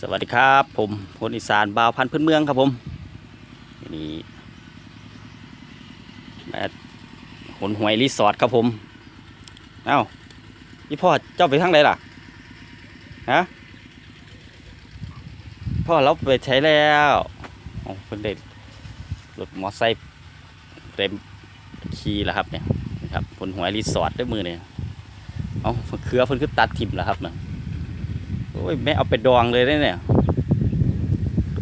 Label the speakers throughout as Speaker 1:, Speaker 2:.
Speaker 1: สวัสดีครับ ผมพลอีสานบ่าวพันธุ์พื้นเมืองครับผมนี่มาหนหวยรีสอร์ทครับผมเอ้าพี่พ่อเจ้าไปทางไหนล่ะฮะพ่อเราไปใช้แล้วโอ้เป็นเด็กรถมอไซค์เต็มขี่แล้วครับเนี่ยนะครับผลหวยรีสอร์ทด้วยมือเนี่ยเอาเคือเพิ่นคือตัดทิมแล้วครับเนี่ย โอ้ยแม่เอาไปดองเลยได้เนี่ย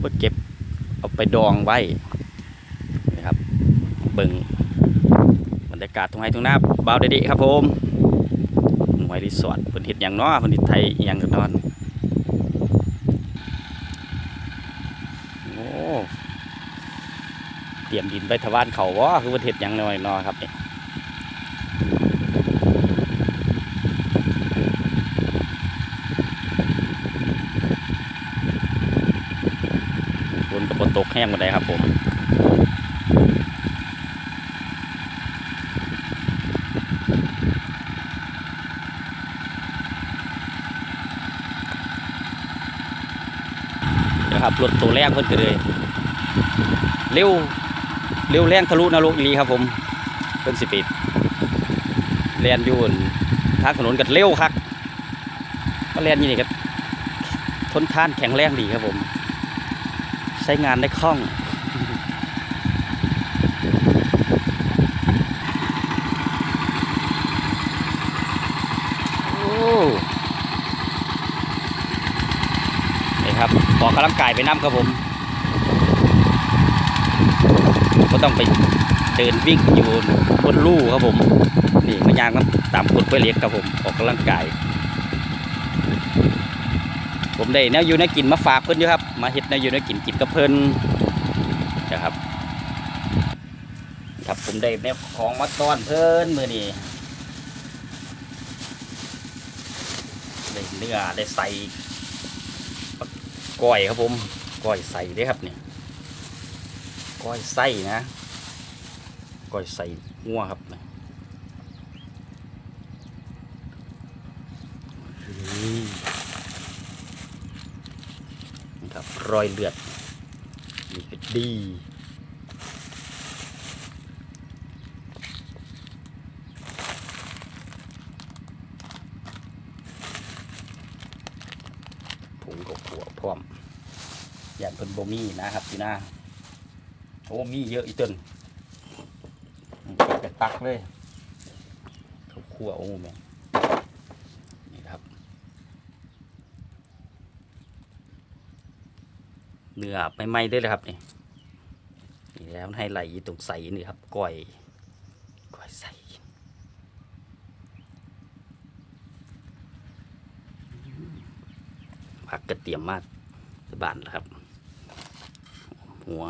Speaker 1: ก็เก็บเอาไปดองไว้นะครับเบิ่งบรรยากาศตรงไหนตรงหน้าบาวเดดิครับผมหวยรีสอร์ทพิ่นเฮ็ดหยังนาะเพิ่นเฮ็ดไทยอิหยังกันนอนโอ้เตรียมดินไปทวานเขาวะคือเพิ่นเฮ็ดหยังน่อยนาะครับเนี่ฝนกับบ ตกแห้งหมดเลยครับผมเดี๋ยวครับรถตัวแรกเพิ่นก็เลยเร็วเร็วแรงทะลุนรกอีครับผมเพิ่นสิปิดแลนยูนทางถนนกัเร็วคักก็แลนยี่นี่ก็ทนทานแข็งแรงดีครับผม ใช้งานได้คล่อง โอ้นี่ครับออกกำลังกายไปน้ำครับผม ก็ต้องไปเดินวิ่งอยู่บนลู่ครับผม นี่มายางน้ำตามกดไปเล็กครับผมออกกำลังกาย ผมได้แนวอยู่แนวกินมาฝากเพิ่นอยู่ครับ มาเฮ็ดแนวอยู่แนวกินกินกับเพิ่นนะครับ ครับผมได้แนวของมาต้อนเพิ่นมือนี้ได้เนื้อได้ใส่ก้อยครับผมก้อยใส่ด้ครับเนี่ยก้อยไส้นะก้อยใส่งัวครับนี่นี่ นะค รอยเลือด นี่ก็ดี ผงกับขัวพร้อมอย่างเป็นโบมี่นะครับพี่นาโอ้มีเยอะอีกต้นอืมไปตักเลยเขาขัวโอ้แม่งนี่ครับ เนื้อไม่ไหม้ด้เลยครับนี่นี่แล้วให้ไหลตรงใสนี่ครับก่อยก่อยใสผักกระเตียมมากบานแล้วครับ หัว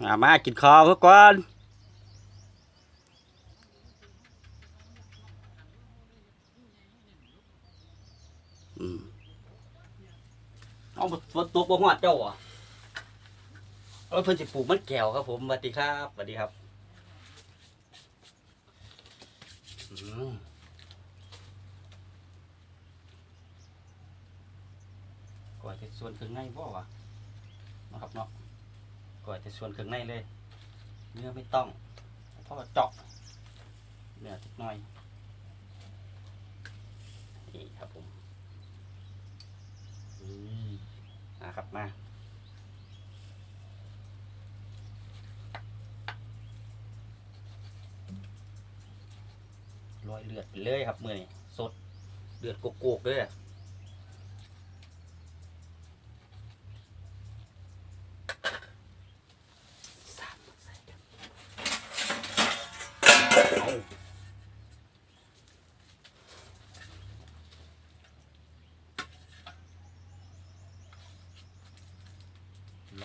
Speaker 1: มามากินข้าวเพื่อก่อนอืมเอาฝนตกบ่ฮอดเจ้าอะเอ้ยเพิ่นสิปลูกมันแก้วครับผมสวัสดีครับสวัสดีครับอืมก่อนจะส่วนครื่องในบ่วะนะครับเนาะ ก่อนจะส่วนเครื่องในเลย เนื้อไม่ต้องเพราะว่าเจาะเนื้อทิดหน่อยนี่ครับผมอืมนะครับมารอยเลือดไปเลยครับมือนี่สดเลือดโกกๆเลยอะสาดใส่กันเอ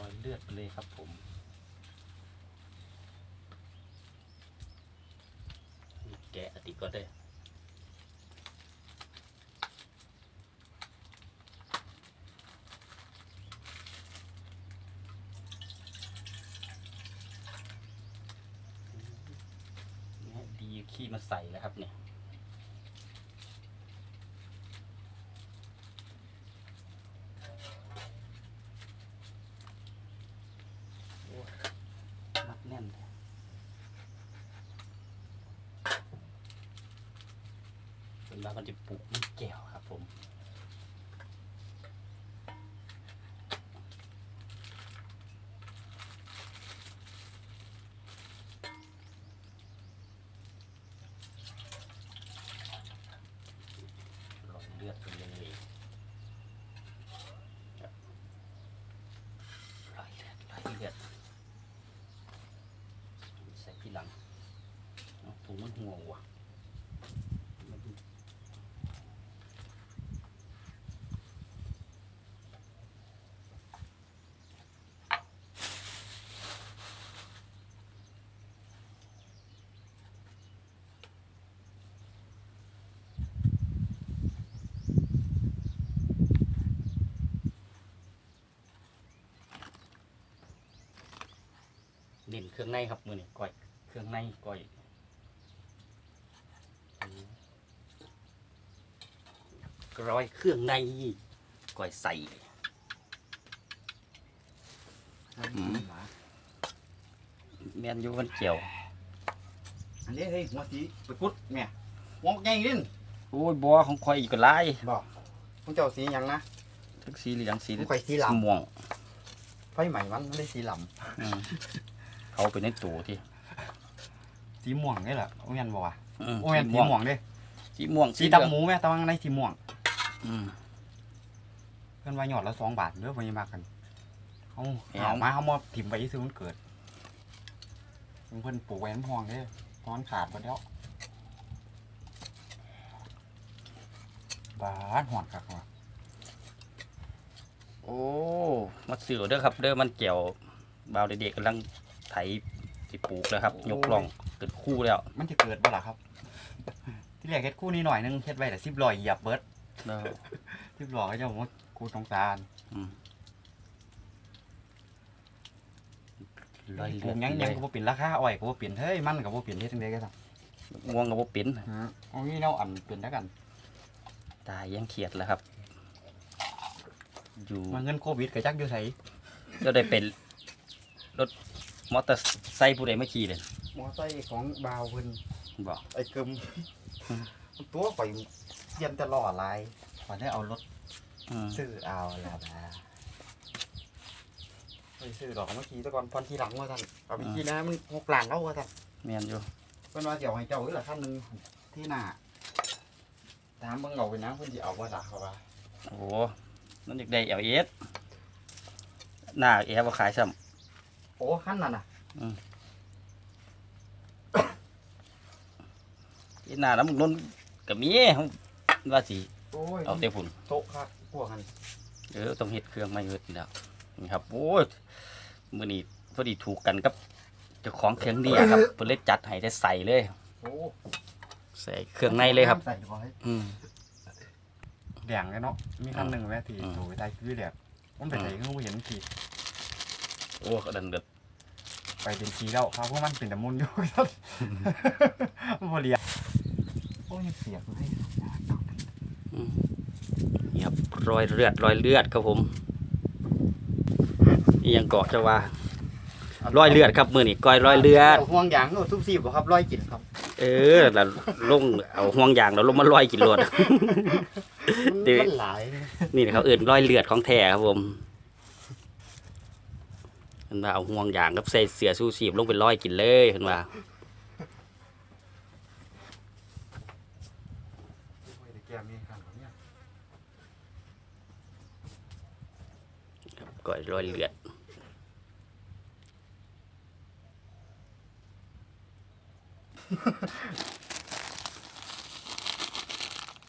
Speaker 1: า เลือดไปเลยครับผมแกะติก็ได้ เนี่ยดีขี้มาใส่แล้วครับเนี่ย โอ้ยมัดแน่นเลย แล้วกมันจะปลูกลูกแก้วครับผม ลองเลือดไปเลยครับร้อยเลือดร้อยเลือดใส่ที่หลังเอาถุงมันหัวว่ะมันดูเน้นเค รื่องในครับมือนี่ก้อย เครื่องในก้อยอืมกร้อยเครื่องในก้อยใส่อืมแมนอยูมันเกี่ยว
Speaker 2: อันนี้เฮ้ยหัวสีไปพุดแม่หัวใหญ่ดิน
Speaker 1: โอ้ยบัวของคอยอีกก็หลาย
Speaker 2: บอกของเจ้าสีหยังนะ
Speaker 1: ทั้งสีเหลืองสี
Speaker 2: ของข่อยสีหล
Speaker 1: ม่วงำ
Speaker 2: ไฟใหม่มันไม่ได้สีหล
Speaker 1: อืม เขาไปในตู้ที่ำ
Speaker 2: สีม่วงนี่แหละโอ้ยนบอกว่า
Speaker 1: อืม
Speaker 2: โอ้ยนสีม่วงเด้
Speaker 1: สีม่วง
Speaker 2: สี
Speaker 1: เหลือง
Speaker 2: ดำหมูแม่แตะวังในสีม่วง
Speaker 1: อืม
Speaker 2: เพิ่นว่าหยอดละสองบาทเด้อพญามากันเขา
Speaker 1: แหม
Speaker 2: เอามาเขามาถิ่มไปซื้อมันเกิดเพิ่นปลูกไว้น้ำพองเด้ตอนขาดไปแล้วบาดหอดคักว่ะ
Speaker 1: โอ้มาซื้อเด้อครับ เด้อมันเกี่ยวบาวเด็กๆกำลัง ไถสิปลูกแล้วครับ ยกล่องเกิดคู่แล้ว
Speaker 2: มันจะเกิดบ่ล่ะครับ ที่แรกเฮ็ดคู่นี้หน่อยนึงเฮ็ดไว้แต่สิบลอยเหยียบเบิด
Speaker 1: แล้ว
Speaker 2: สิบลอยก็จะบอกว่ากูสงสาร
Speaker 1: อืมลอย
Speaker 2: ป
Speaker 1: เลื
Speaker 2: ลู
Speaker 1: อด
Speaker 2: กหยัง
Speaker 1: เล
Speaker 2: ยัง
Speaker 1: ย
Speaker 2: ก็บ่เปลี่ยนราคาอ้อยก็บ่เปลี่ยนเฮ้ยมันก็บ่เปลี่ยนเฮ็ดจังไดก็ต้อง
Speaker 1: ง่วงกับว่าเป็น
Speaker 2: เอางี้แนวอันเปลี่ยนแล้วกัน
Speaker 1: ตายยังเขียดแล้วครับ อยู่
Speaker 2: มาเงินโควิดก็จักอยู่ไส
Speaker 1: ก็ได้เป็นรถ มอเตอร์ไซค์ผู้ใดไม่ขี่เลย
Speaker 2: มอไซค์ของบาวเพิ่น
Speaker 1: บอก
Speaker 2: ไอ้กึม
Speaker 1: อืม
Speaker 2: ตัวข่อยเสียนจะล่อหลายขอยได้เอารถ
Speaker 1: อืม
Speaker 2: ซื้อเอาแล้วนะไปซื้อดอกเมื่อกี้แตะก่อนพอนทีหลังว่าท่านเอาไปขี่นะมันหกล้านแล้วว่าท่าน
Speaker 1: แมนอยู่
Speaker 2: เพิ่นว่าสิเอาให้เจ้าอีกละคันหนึงที่หน้าถามเบิ่งเอาไปนะเพิ่นสิเอาบ่ล่ะเขาว่า
Speaker 1: โอ้โหนั่นอยากได้เอลเอสหน้าเอฟว่าขายซ้
Speaker 2: โอ้คันนั้นน่ะำ
Speaker 1: ที่หน้าน้ำมึงนนกับมีเขาว่าสิ
Speaker 2: โอ้ย
Speaker 1: เอาเต้ฝุ่น
Speaker 2: โต๊ะครับพวกนั้น
Speaker 1: เออต้องเฮ็ดเครื่องไม่เฮ็ดนี่แล้วนี่ครับโอ้ยมื้อนี้พอดีถูกกันกับเจ้าของเครื่องนี้ครับเพิ่นเลยจัดให้ได้ใส่เลย
Speaker 2: โอ้
Speaker 1: ใส่เครื่องในเลยครับ
Speaker 2: ใส่ไว้
Speaker 1: อืม
Speaker 2: แดงเลยเนาะมีคันหนึ่งแวะที่
Speaker 1: อืม
Speaker 2: ถูไปใต้คือแดงมันไปไหนก็ไม่เห็นขี่
Speaker 1: โอ้ดันเดือด
Speaker 2: ไปเป็นขี่แล้วครับเพราะมันเป็นแต่มุนอยู่ครับมันบ่เรียกโอ้ยเสียกูให้
Speaker 1: นี่ครับรอยเลือดรอยเลือดครับผมนี่ยังเกาะจะว่า รอยเลือดครับมือนี่ก้อยรอยเลือดา
Speaker 2: ห่วงยางโอ้ทุบซีบบ่ครับร้อยกินครับ
Speaker 1: เออแล้วลงเอาห่วงยางแล้วลงมาลอยกินรวดเดี๋ยว
Speaker 2: มันหลาย
Speaker 1: นี่นะครับเอื่นรอยเลือดของแท้ครับผม เห็นว่าเอาห่วงยางกับใส่เสื้อสู้ชีพลงไปลอยกินเลยเห็นว่า
Speaker 2: โอ้ยแต่แกมีครับเนี่ย
Speaker 1: ก้อยรอยเลือด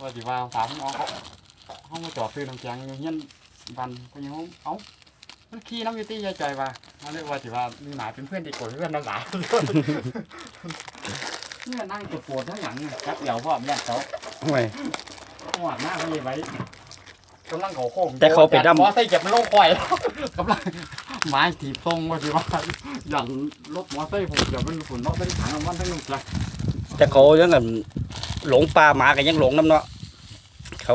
Speaker 2: ว่าสิว่าถามเอาเขาเขามาจอดซื้อน้ำแข็งอยู่เฮียนบันก็ยังเอา มันขี้น้ำอยู่ที่ยายจอยว่ามาเลยว่าสิว่ามีหมาเป็นเพื่อนเด็กกว่าเพื่อนน้ำหลายเนี่ยนั่งปวดปวดทั้งหลังเนี่ยจับเดี่ยวพ่อมยัดเขา
Speaker 1: ไม่
Speaker 2: หวานหน้าเขาเลยไว้กำลังเขาโค้ง
Speaker 1: แต่เขาไปดำ
Speaker 2: พอใส่เก็บมันลงควายกำลังไม้ถีบทรงว่าสิว่าอย่างรถมอเตอร์ผมเดี๋ยวมันฝุ่นนอกเป็นถังน้ำมันทั้งนู้นละ
Speaker 1: แต่เขายังกันหลงป่าหมากันยังหลงน้ำเนาะเขา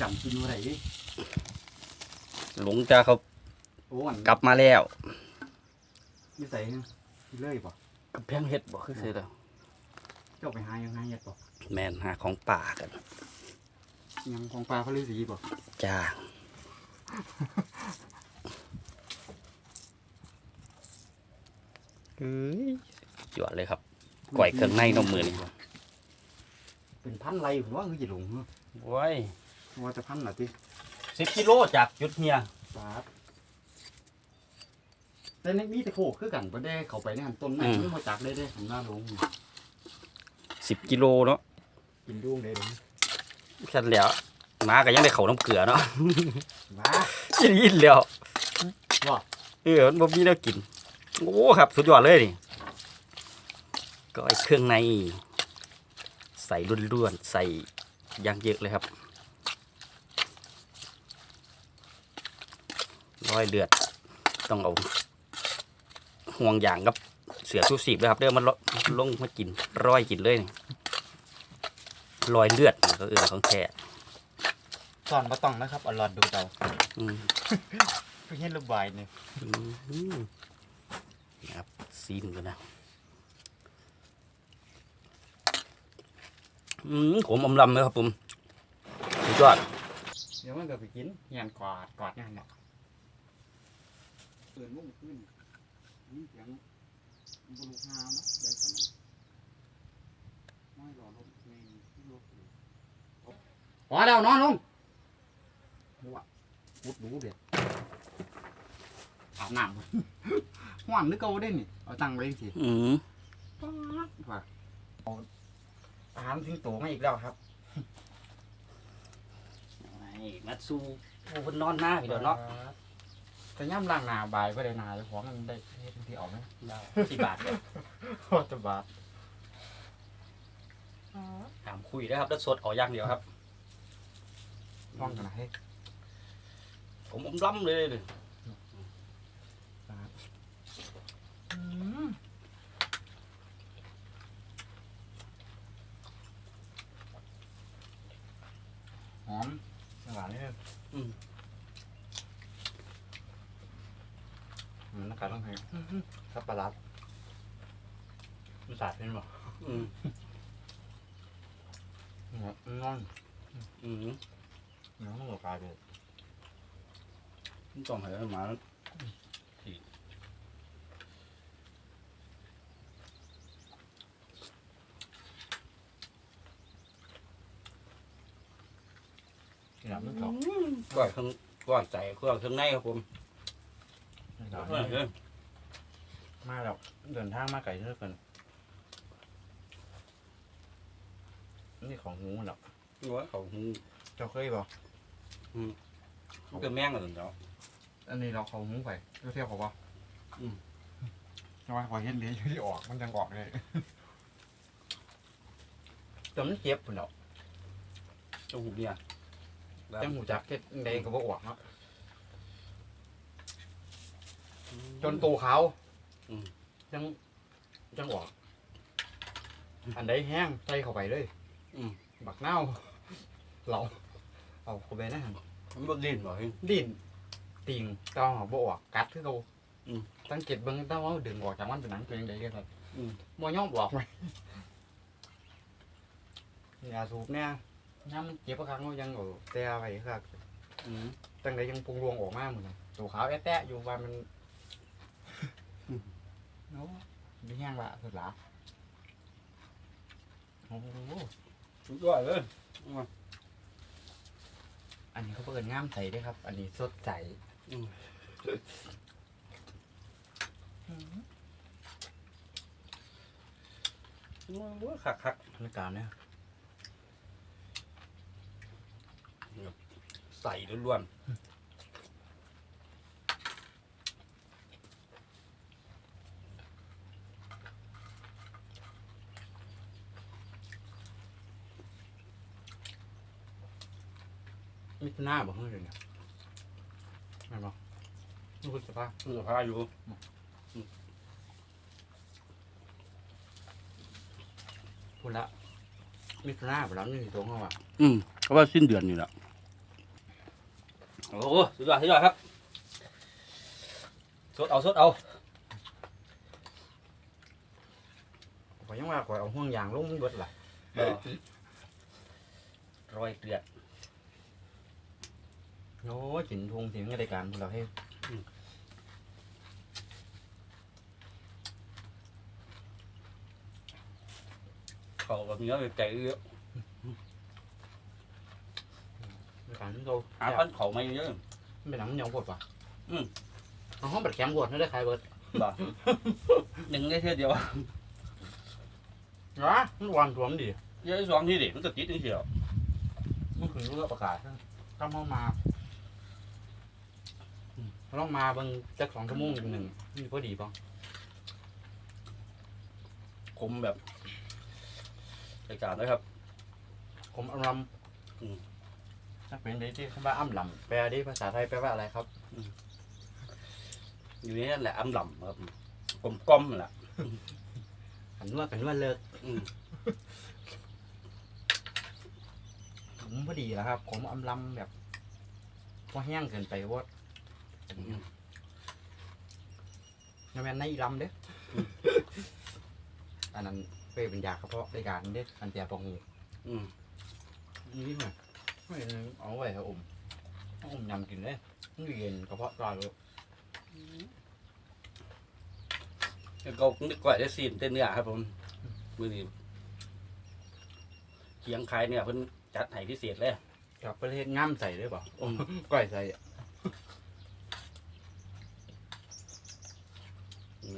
Speaker 2: จำกินอะไรดิ
Speaker 1: หลงจ้าเขา
Speaker 2: โอ้อัน
Speaker 1: กลับมาแล้ว
Speaker 2: นี่ใส่ที่เลยป่ะ
Speaker 1: กำแพงเห็ดบ่คือสิแล้ว
Speaker 2: เจ้าไปหายังไงเฮ็ดป่ะ
Speaker 1: แมนหาของป่ากัน
Speaker 2: ยังของปลาเขาฤาษีป่ะ
Speaker 1: จ้าเอ้ยจวดเลยครับก่อยเครื่องในนมมือนี่
Speaker 2: เป็นพันไรผมว่าคือจะหลงเหรอ
Speaker 1: โว้ย
Speaker 2: ว่าจะพันหรอที่
Speaker 1: สิบกิโลจากยุทธเมีย
Speaker 2: ปลา แต่ในมีแต่โคกคือกันบ่ได้เข้าไปในหันต้นไม้มันมาจากได้ได้ผมน่าลง
Speaker 1: สิบกิโลเนาะ
Speaker 2: กินดวงได้ลง
Speaker 1: แค่นั้นแหล้วหมาก็ยังได้เขาน้ำเกลือเนาะ
Speaker 2: ว้า
Speaker 1: ยินยินแล้ว
Speaker 2: ว่า
Speaker 1: เออมันบ่มีแนวกิน โอ้ครับ สุดยอดเลยนี่ก็ไอ้เครื่องใน ใส่ล้วนๆใส่อยังเยอะเลยครับร้อยเลือดต้องเอา ห่วงอย่างกับเสือชูสีบเลยครับเด้อมันลลงมากินร้อยกินเลยนี่รอยเลือดนี่ก็เออของแท้
Speaker 2: สอนมาต้องนะครับเอาหลอดดูเตา
Speaker 1: อืม
Speaker 2: เพื่อให้ระบายเนี่ย
Speaker 1: อืมนะครับซีนกันนะอืมผมอมลำเลยครับผมสุดยอด
Speaker 2: เดี๋ยวมันก็ไปกินเงียนกอดกอดงานเนี่ยเปิดมุ้งขึ้น นี่เสียงบุรุษงามนะได้สนไม่รอลมในที่โลกพอแล้วนอนลงหัวพุดรู้เด็ดอาบน้ำหวานนึกเอาได้นี่เอาตังค์ไว้สิ
Speaker 1: อืม
Speaker 2: ว่าเอาอาหารทิ้งโตมาอีกแล้วครับไอ้
Speaker 1: มัดซูโอ้คนนอนหน้าพี่เดี๋ยวเนาะ
Speaker 2: แต่ย่ำล่างหนาบายก็ได้หนาเจ้าของมันได้เฮ็ดที่ออกไหม
Speaker 1: สี่บาทเลย
Speaker 2: โคตรบาท
Speaker 1: ถามคุยนะครับแล้วสดเออกอย่างเดียวครับ
Speaker 2: ห้องกันนะเฮ้ย
Speaker 1: ผมอมลำเลยเลย
Speaker 2: หอมหวานนี่เลย
Speaker 1: อืม
Speaker 2: มันนักการต้องให้ สับปะรดมันสาดเป็นบ่
Speaker 1: อืม
Speaker 2: เนาะนอน
Speaker 1: อืม
Speaker 2: เนาะต้องกายเป็น
Speaker 1: ต้องให้หมา
Speaker 2: ที่หลังมันเกาะ
Speaker 1: ก้อยเครื่องก้อยใจเครื่องเครื่องในครับผม
Speaker 2: เอ
Speaker 1: อ
Speaker 2: มาแล้วเดินทางมาไกลเท่ากันนี่ของงูมันหรอก
Speaker 1: หัวเขาหู
Speaker 2: เจ้าเคยบ่
Speaker 1: เขาเป็นแม่งกันเนาะ
Speaker 2: อันนี้เราเขาหูไปเที่ยวเขาบ่
Speaker 1: อืม
Speaker 2: ทำไมพอเห็นเลี้ยอยู่ที่ออกมันจังออกเลยจนมันเจ็บพุ่นดอก
Speaker 1: เจ้าหูเนี่ย
Speaker 2: จังหูจักเก็ดใดก็บ่ออกเนาะจนตูเขา
Speaker 1: อืม
Speaker 2: จังจังออกอันใดแห้งใส่เข้าไปเลย
Speaker 1: อืม
Speaker 2: บักเน่าเราเอาเข้าไปนะหั่น
Speaker 1: มันบ่ดิ้นบ่เฮ้ย
Speaker 2: ดิ้นติงเต้องบ่ออกกัดคือเขา
Speaker 1: อืม
Speaker 2: สังเกตเบิ่งเต้องว่าดึงออกจากมันเป็นหนังตัวเองได้เลยครับ
Speaker 1: อืม
Speaker 2: บ่ยอมออกไหมยาสูบเนี่ยน้ำมันเจ็บประคังเรายังเอาแต่ไว้ครับ
Speaker 1: อืม
Speaker 2: ตั้งแต่ยังปรุงรวงออกมาเหมือนกันตัวขาวแอะแตะอยู่ว่ามัน
Speaker 1: อืม
Speaker 2: โอ้ไม่แห้งละสุดละโอ้โห
Speaker 1: สุดยอดเลย
Speaker 2: อันนี้เขาเปิดง่ามใสด้วยครับ อันนี้สดใส
Speaker 1: อืมคักคัก
Speaker 2: บรรยากาศเนี่ย
Speaker 1: ใส่ล้วน
Speaker 2: มิถุนาบ่เฮ้ยเดี๋ยวนี้ไม่บอกนี่คือสภาพ
Speaker 1: เสื้อผ้าอยู่
Speaker 2: พูดละมิถุนาบ่แล้วนี่ตรงเขาว่ะ
Speaker 1: อืมเขาว่าสิ้นเดือนอยู่แล้วโอ้โหสุดยอดสุดยอดครับสดเอาสดเอา
Speaker 2: ข่อยยังว่าข่อยเอาห่วงยางลงมันเบิดล่ะ
Speaker 1: รอยเกลือด
Speaker 2: โอ้ยกินทงถึงรายการพวกเราให้
Speaker 1: เขากับเนื้อไปไก่เยอะ
Speaker 2: รายการที่เรา
Speaker 1: หาพันเขาไม่เยอะ
Speaker 2: เป็นหนังเหนียวกดป่ะ
Speaker 1: อืม
Speaker 2: เอาห้องบัดแข็งกดไม่ได้ขายเบิด
Speaker 1: หนึ่งได้เท่าเดียว
Speaker 2: นะมันวันรวมดิ
Speaker 1: เยอะสองที่ดิมันก็ติดนึงเดียว
Speaker 2: มันถึงรู้ประกาศถ้าเข้ามา เราต้องมาเบางจักสองชั่วโมงหนึ่งนี่พอดีป่ะ
Speaker 1: คมแบบรายการนะครับ
Speaker 2: ผมอารมณ์
Speaker 1: อืม
Speaker 2: ถ้าเป็นได้ที่คำว่าอ้ำลำแปลดิภาษาไทยแปลว่าอะไรครับ
Speaker 1: อยู่นี่นั่นแหละอ้ำลำครับกลมกลมๆแหละ
Speaker 2: หันว่ากันว่าเลิก
Speaker 1: อืม
Speaker 2: ผมพอดีแล้วครับ ผมอำลำแบบพอแห้งเกินไปว่า
Speaker 1: อืม
Speaker 2: น้ำแม่นในอีลำเด้อออันนั้นเป้เป็นยากระเพาะรายการเด้ออันเตียปองงู
Speaker 1: อืม
Speaker 2: นี่ไงไม่เอาไว้ให้อมเอาอมยำกินเลยมันเย็นกระเพาะปลาเลย
Speaker 1: แล้วก็นึกก่อยได้ซีนเต้นเนื้อครับผมมือนี้เคียงคายเนี่ยเพิ่นจัดให้พิเศษเลย
Speaker 2: กับประเทศง่ามใส่ด้วยเปล่า
Speaker 1: อืม
Speaker 2: ก้อยใส่อะ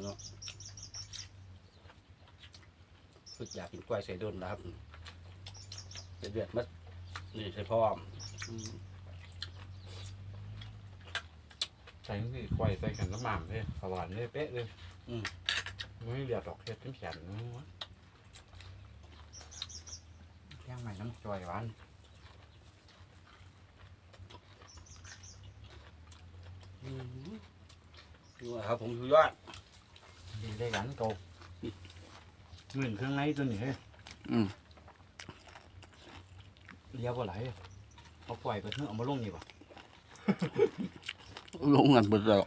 Speaker 1: เนาะฝึกอยากกินกล้วยใส่ดนนะครับเดือดๆมัดนี่ใส่พร้อมอืม
Speaker 2: ใส่ที่ก้อยใส่กันน้ำมันเลยสว่านเลยเป๊ะเลยไม่เหลือดอกเห็ดทั้งแขนนะวะย่างใหม่น้ำจอยหวาน
Speaker 1: อืมดูนะครับผมสุดยอด
Speaker 2: ดีได้กันโตเงินเครื่องในตัวนี้เฮ้ย
Speaker 1: อืม
Speaker 2: เลี้ยวบ่ไหลเอาปล่อยไปเถอะเอามาลงนี่ป่ะ
Speaker 1: ลงกันเบิดแล้ว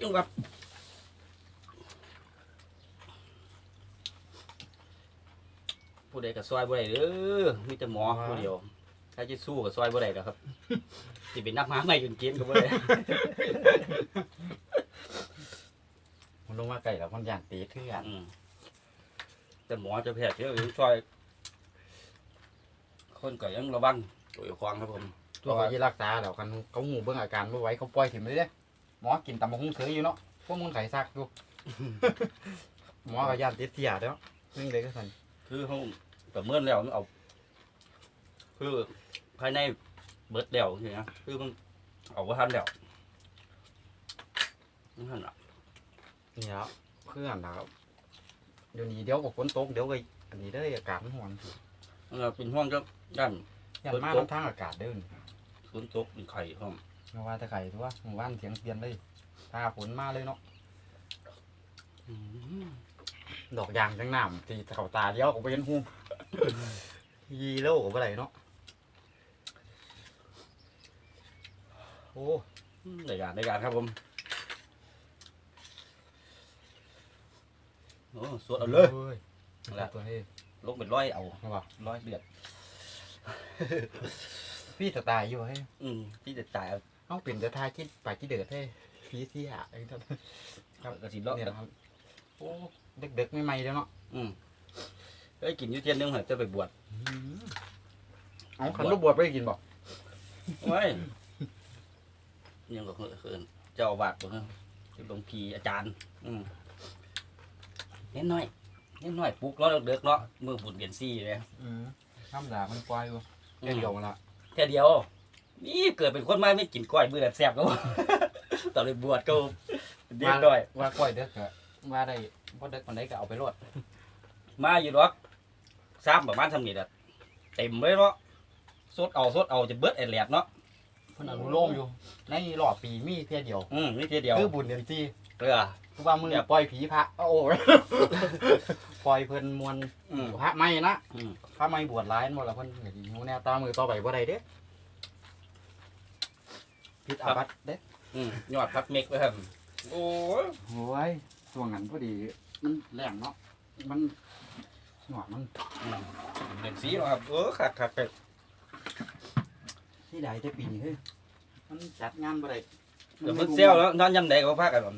Speaker 1: ยังแบบผู้ใดกับซอยบ่ได้เด้อมีแต่หมอผู้เดียว ถ้าจะสู้กับซอยบ่ได้ดอกครับ สิเป็นนักม้าใหม่จนเกมก็บ่ได้
Speaker 2: มันลงมาไก่แล้วมันย่านตีเทื่อน
Speaker 1: อืมแต่หมอจะแพทย์เยอะอยู่ซอยคนก็ยังระวังตัวอยู่ควางครับผม
Speaker 2: ตัวเขาที่รักษาแล้วกันเขาหูเบิ่งอาการไม่ไหวเขาปล่อยถิ่มเลยเด้หมอกินตำบักหุ่งเสืออยู่เนาะพวกมึงไข่ซักอยู่ หมอก็ย่านติดเสียแล้วนี่เลยก็สั่น
Speaker 1: คือเขาประเมินแล้วมันเอา คือภายใน เบิดแล้วอย่างเงี้ยคือมันเอาว่าทันแล้วนั่นหั่นล่ะ
Speaker 2: นี่แล้วเพื่อนนะครับเดี๋ยวนี้เดี๋ยวก็ฝนตกเดี๋ยวก็อันนี้ได้ออากาศมันห่อน
Speaker 1: มันก็เป็นห้องก็ด้าน
Speaker 2: ย่าน
Speaker 1: ฝน
Speaker 2: มา
Speaker 1: ตก
Speaker 2: น้ำทางอากาศเด้อ
Speaker 1: ฝนตกเป็นไข่ห้อง
Speaker 2: เมื่อวานตะไคร่ตัวเมื่อวานเสียงเปลี่ยนเลยถ้าฝนมาเลยเนาะดอกยางทั้งน้ำตีเขาตาเดียวก็ไปเห็นหูยีโลกว่าไรเนาะ โอ้
Speaker 1: ในการในการครับผมโอ้สวดเอาเลย
Speaker 2: ย
Speaker 1: นั่นแหละ
Speaker 2: ตัวเฮ้ย
Speaker 1: ลงเป็นร้อยเอา
Speaker 2: เอาว่ะ
Speaker 1: ร้อยเดือด
Speaker 2: พี่สไตล์อยู่เฮ้ย
Speaker 1: อืมที่จะจ่ายเอา
Speaker 2: เอาเปลี่ยนจะทายคิดไปคิดเดือดเฮ้ยพี่ที่หาไอ้ท่าน
Speaker 1: กระสิเลาะ
Speaker 2: เนี่ยนะครับโอ้เด็กๆไม่ใหม่ๆแล้วเนาะ
Speaker 1: อืมเอ้ยกินอยู่เทียนนึงเหรอจะไปบวช
Speaker 2: เอาขันลูกบวชไปกินบอก
Speaker 1: ไว้ยั งก็เขินเจ้าอาวาสบ่ฮะเป็นหลวงพี่อาจารย์ อืมเน้นน้อยเน้นน้อยปลุกล้อเด็กๆเนาะมือบุญเดือนซี่เลย
Speaker 2: ข้ามด่ามันปล่อยอยู่เดียวละ
Speaker 1: แค่เดียว นี่เกิดเป็นคนมาไม่กินก้อยมือแบบแซ่บก็บ่ตอนเลยบวชก็เรียบร้อย
Speaker 2: ว่าก้อยเด็กก็ว่าได้พอเด็กคนไหนก็เอาไปรวด
Speaker 1: มาอยู่หรอกซ้ำประมาณทำนี่แหละเต็มเลยเนาะสดเอาสดเอาจะเบิดไอ้แหลดเนาะ
Speaker 2: เพิ่นอนุโลมอยู่ ในรอบปีมีเพียเดียว
Speaker 1: อืมนี่ทีเดียว
Speaker 2: คือบุญเดือนจี
Speaker 1: เกลือ
Speaker 2: คือว่ามือ
Speaker 1: เนี่ย
Speaker 2: ปล่อยผีพระโอ้โห ปล่อยเพิ่นมวล
Speaker 1: อืม
Speaker 2: พระไม่นะ
Speaker 1: อืม
Speaker 2: พระไม่บวชร้ายหมดแล้วเพิ่นเห็นหูแนวตามือต่อไปบ่ได้เด้พิษอาบัตเด้
Speaker 1: อืมยอดพักเมกไว้ครับโอ้ย
Speaker 2: โอ้ยช่วงนั้นพอดี มันแรงเนาะมันหนวดมัน
Speaker 1: อืมเด่นสีเนาะครับเออคักคักคัก
Speaker 2: ที่ใดแต่ปีนี้เฮ้ยมันจัดงานบ่ได้
Speaker 1: เดี๋ยวมันเซลแล้วนอนยำใดก็พากันแบบ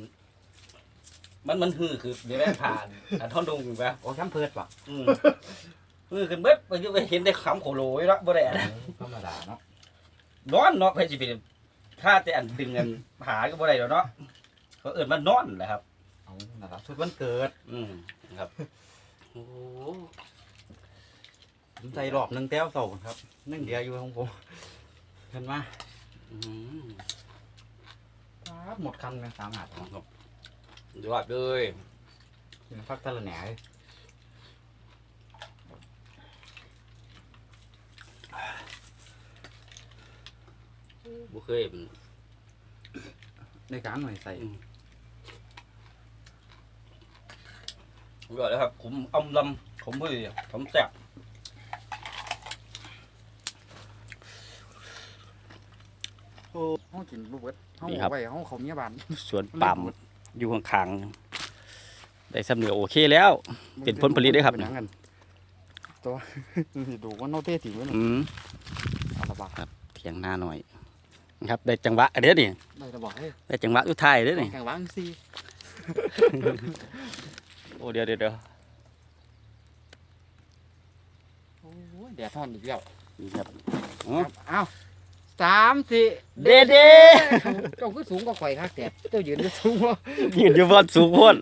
Speaker 1: มันมันฮือคือเดี๋ยวได้ผ่านอันท่อนดงอยู่ปะ
Speaker 2: โอ้ช้ำเพิดว่ะ
Speaker 1: อืมฮือขึ้นเบิดไปอยู่ไปเห็นได้ขำโขโลยแล้วบ่ได้อัน
Speaker 2: ธรรมดาเนาะ
Speaker 1: นอนเนาะไปสิเป็นถ้าแต่อันดึงกันหาก็บ่ได้แล้วเนาะเขาเอิ้นมันนอนแหละครับ
Speaker 2: เอานั่นล่ะชุดวันเกิด
Speaker 1: อืมครับโอ้
Speaker 2: ผมใส่รอบหนึงแต้วเสาครับนึ่งเดียวอยู่ของผม เห็นมา
Speaker 1: อืม
Speaker 2: ปั๊บหมดคันเลยสามหัด
Speaker 1: ครับยอดเลย
Speaker 2: กินฟักตะละแหน่เลย
Speaker 1: บ่เคย
Speaker 2: ในการหน่อยใส่
Speaker 1: ยอดแล้วครับ ผมอำลำผมเฮ้ยผมแซ่บ
Speaker 2: โอ้ห้องกินบุเบิดห้อง
Speaker 1: นี่ครับ
Speaker 2: ไว้ห้องเขาเมียบาน
Speaker 1: สวนปาล์มอยู่ข้างๆได้สำเนียงโอเคแล้ว เป็นผลผลิตด้วยครับ
Speaker 2: เป็นหยังกันตัวสิดูว่าโนเต้ถิ่งไว้หน่อย
Speaker 1: อืม
Speaker 2: เอาละบา
Speaker 1: เถียงหน้าหน่อยนะครับ ได้จังหวะเด้อนี่
Speaker 2: ได้ระบอกให้
Speaker 1: ได้จังหวะอุทัยเด้อนี่
Speaker 2: แข่งวางซี
Speaker 1: โอ้เดี๋ยวเดี๋ยวเดี๋ยว
Speaker 2: โอ้ยแดดท่อนอีกแล้ว
Speaker 1: นี่ครับ
Speaker 2: ครับอ้าว สามสี่
Speaker 1: เด้เด้
Speaker 2: เจ้าคือสูงกว่าข่อยครับแต่เจ้ายืนก็สูงกว่า
Speaker 1: ยืนอยู่บนสูงโพด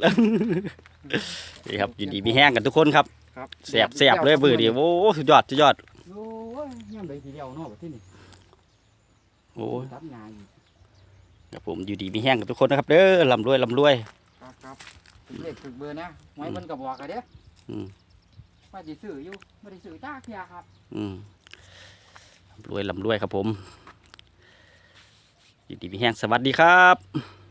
Speaker 1: นี่ครับอยู่ดีมีแห้งกันทุกคนครับ
Speaker 2: ครับ
Speaker 1: แสบแสบเลยเบื่อดีโอ้สุดยอดสุดยอด
Speaker 2: โอ้ยย่ำเลยทีเดียวเนาะแบบที่นี่
Speaker 1: โอ้ย
Speaker 2: ตัดงานอยู่
Speaker 1: ครับผมอยู่ดีมีแห้งกันทุกคนนะครับเด้อลำรวยลำรวย
Speaker 2: ครับครับถึงเลขถึงเบอร์นะไว้มันก็บอกกันเด้อ
Speaker 1: อืม
Speaker 2: ว่าสิซื้ออยู่ไม่ได้ซื้อจ้าเทียครับ
Speaker 1: อืมลำรวยลำรวยครับผม ยินดีมีแห้งสวัสดีครับ